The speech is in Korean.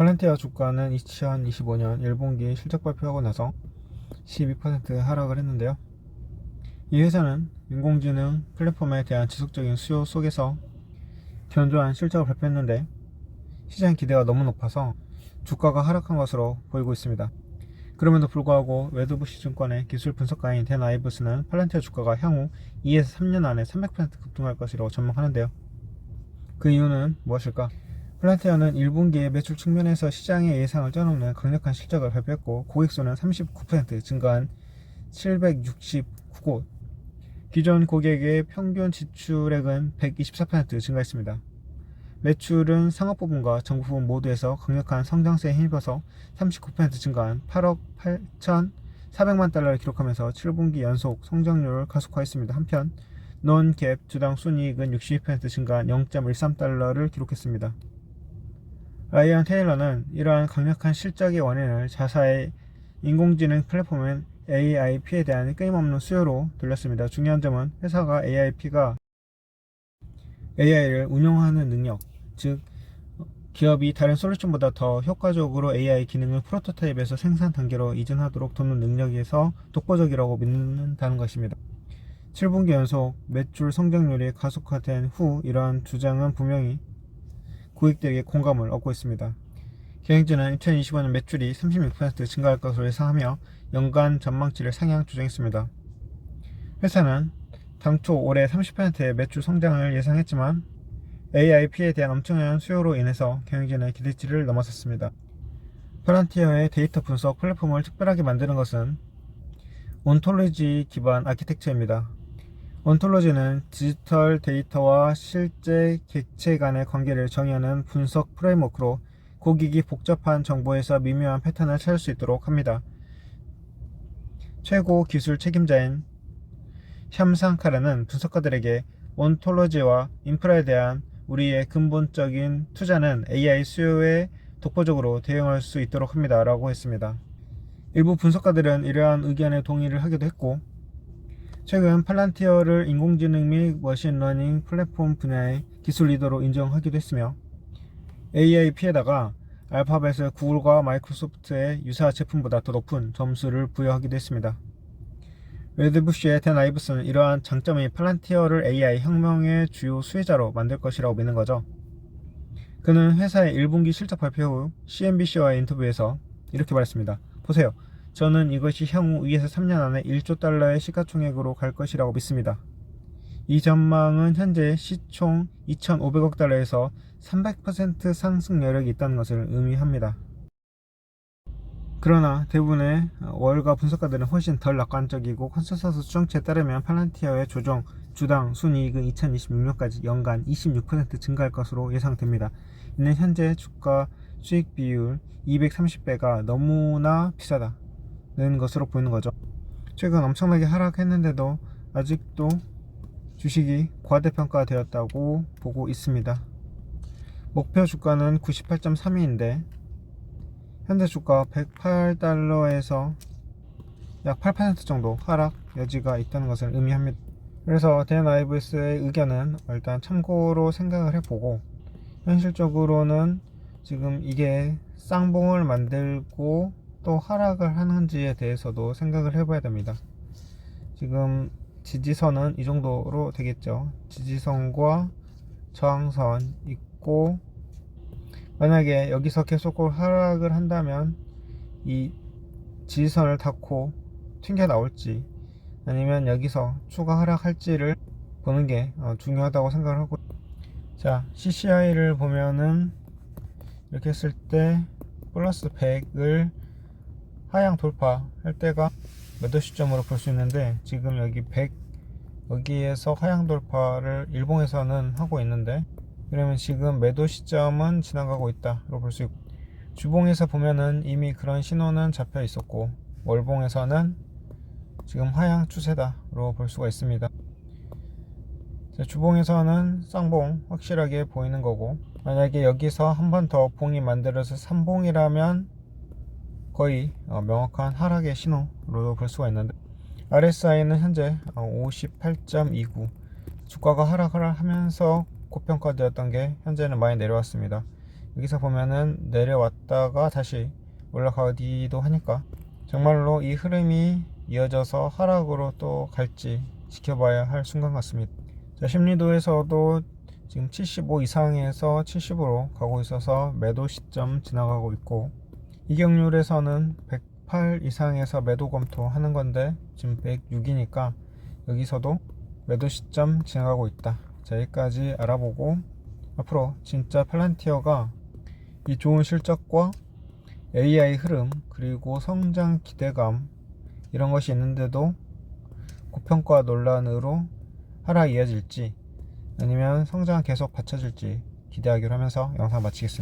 팔란티아 주가는 2025년 1분기 실적 발표하고 나서 12% 하락을 했는데요. 이 회사는 인공지능 플랫폼에 대한 지속적인 수요 속에서 견조한 실적을 발표했는데 시장 기대가 너무 높아서 주가가 하락한 것으로 보이고 있습니다. 그럼에도 불구하고 웨드부시 증권의 기술 분석가인 댄 아이브스는 팔란티아 주가가 향후 2에서 3년 안에 300% 급등할 것이라고 전망하는데요. 그 이유는 무엇일까? 플란티아는 1분기에 매출 측면에서 시장의 예상을 뛰어넘는 강력한 실적을 발표했고 고객수는 39% 증가한 769곳 기존 고객의 평균 지출액은 124% 증가했습니다. 매출은 상업 부분과 정부 부분 모두에서 강력한 성장세에 힘입어서 39% 증가한 8억 8,400만 달러를 기록하면서 7분기 연속 성장률을 가속화했습니다. 한편 논 갭 주당 순이익은 62% 증가한 0.13달러를 기록했습니다. 라이언 테일러는 이러한 강력한 실적의 원인을 자사의 인공지능 플랫폼인 AIP에 대한 끊임없는 수요로 돌렸습니다. 중요한 점은 회사가 AIP가 AI를 운영하는 능력, 즉 기업이 다른 솔루션보다 더 효과적으로 AI 기능을 프로토타입에서 생산 단계로 이전하도록 돕는 능력에서 독보적이라고 믿는다는 것입니다. 7분기 연속 매출 성장률이 가속화된 후 이러한 주장은 분명히 고객들에게 공감을 얻고 있습니다. 경영진은 2025년 매출이 36% 증가할 것으로 예상하며 연간 전망치를 상향 조정했습니다. 회사는 당초 올해 30%의 매출 성장을 예상했지만 AIP에 대한 엄청난 수요로 인해서 경영진의 기대치를 넘어섰습니다. 프란티어의 데이터 분석 플랫폼을 특별하게 만드는 것은 온톨로지 기반 아키텍처입니다. 온톨로지는 디지털 데이터와 실제 객체 간의 관계를 정의하는 분석 프레임워크로 고객이 복잡한 정보에서 미묘한 패턴을 찾을 수 있도록 합니다. 최고 기술 책임자인 샴상카르는 분석가들에게 온톨로지와 인프라에 대한 우리의 근본적인 투자는 AI 수요에 독보적으로 대응할 수 있도록 합니다. 라고 했습니다. 일부 분석가들은 이러한 의견에 동의를 하기도 했고, 최근 팔란티어를 인공지능 및 머신러닝 플랫폼 분야의 기술 리더로 인정하기도 했으며, AIP에다가 알파벳의 구글과 마이크로소프트의 유사 제품보다 더 높은 점수를 부여하기도 했습니다. 웨드부시의 댄 아이브스는 이러한 장점이 팔란티어를 AI 혁명의 주요 수혜자로 만들 것이라고 믿는 거죠. 그는 회사의 1분기 실적 발표 후 CNBC와의 인터뷰에서 이렇게 말했습니다. 보세요. 저는 이것이 향후 2에서 3년 안에 1조 달러의 시가총액으로 갈 것이라고 믿습니다. 이 전망은 현재 시총 2,500억 달러에서 300% 상승 여력이 있다는 것을 의미합니다. 그러나 대부분의 월가 분석가들은 훨씬 덜 낙관적이고 컨센서스 추정치에 따르면 팔란티어의 조정 주당 순이익은 2026년까지 연간 26% 증가할 것으로 예상됩니다. 이는 현재 주가 수익 비율 230배가 너무나 비싸다 는 것으로 보이는 거죠. 최근 엄청나게 하락했는데도 아직도 주식이 과대평가되었다고 보고 있습니다. 목표 주가는 98.32인데 현재 주가 108달러에서 약 8% 정도 하락 여지가 있다는 것을 의미합니다. 그래서 댄 아이브스의 의견은 일단 참고로 생각을 해보고 현실적으로는 지금 이게 쌍봉을 만들고 또 하락을 하는지에 대해서도 생각을 해봐야 됩니다. 지금 지지선은 이 정도로 되겠죠. 지지선과 저항선 있고 만약에 여기서 계속 하락을 한다면 이 지지선을 닫고 튕겨 나올지 아니면 여기서 추가 하락할지를 보는 게 어, 중요하다고 생각을 하고 자 CCI를 보면은 이렇게 했을 때 플러스 100을 하향 돌파할 때가 매도 시점으로 볼 수 있는데 지금 여기 100 여기에서 하향 돌파를 일봉에서는 하고 있는데 그러면 지금 매도 시점은 지나가고 있다로 볼 수 있고 주봉에서 보면은 이미 그런 신호는 잡혀 있었고 월봉에서는 지금 하향 추세다로 볼 수가 있습니다. 주봉에서는 쌍봉 확실하게 보이는 거고 만약에 여기서 한 번 더 봉이 만들어서 3봉이라면 거의 어, 명확한 하락의 신호로 볼 수가 있는데 RSI는 현재 58.29 주가가 하락을 하면서 고평가되었던 게 현재는 많이 내려왔습니다 여기서 보면은 내려왔다가 다시 올라가기도 하니까 정말로 이 흐름이 이어져서 하락으로 또 갈지 지켜봐야 할 순간 같습니다. 자, 심리도에서도 지금 75 이상에서 70으로 가고 있어서 매도 시점 지나가고 있고 이격률에서는 108 이상에서 매도 검토하는 건데 지금 106이니까 여기서도 매도 시점 지나가고 있다. 자, 여기까지 알아보고 앞으로 진짜 팔란티어가 이 좋은 실적과 AI 흐름 그리고 성장 기대감 이런 것이 있는데도 고평가 논란으로 하락 이어질지 아니면 성장 계속 받쳐질지 기대하기로 하면서 영상 마치겠습니다.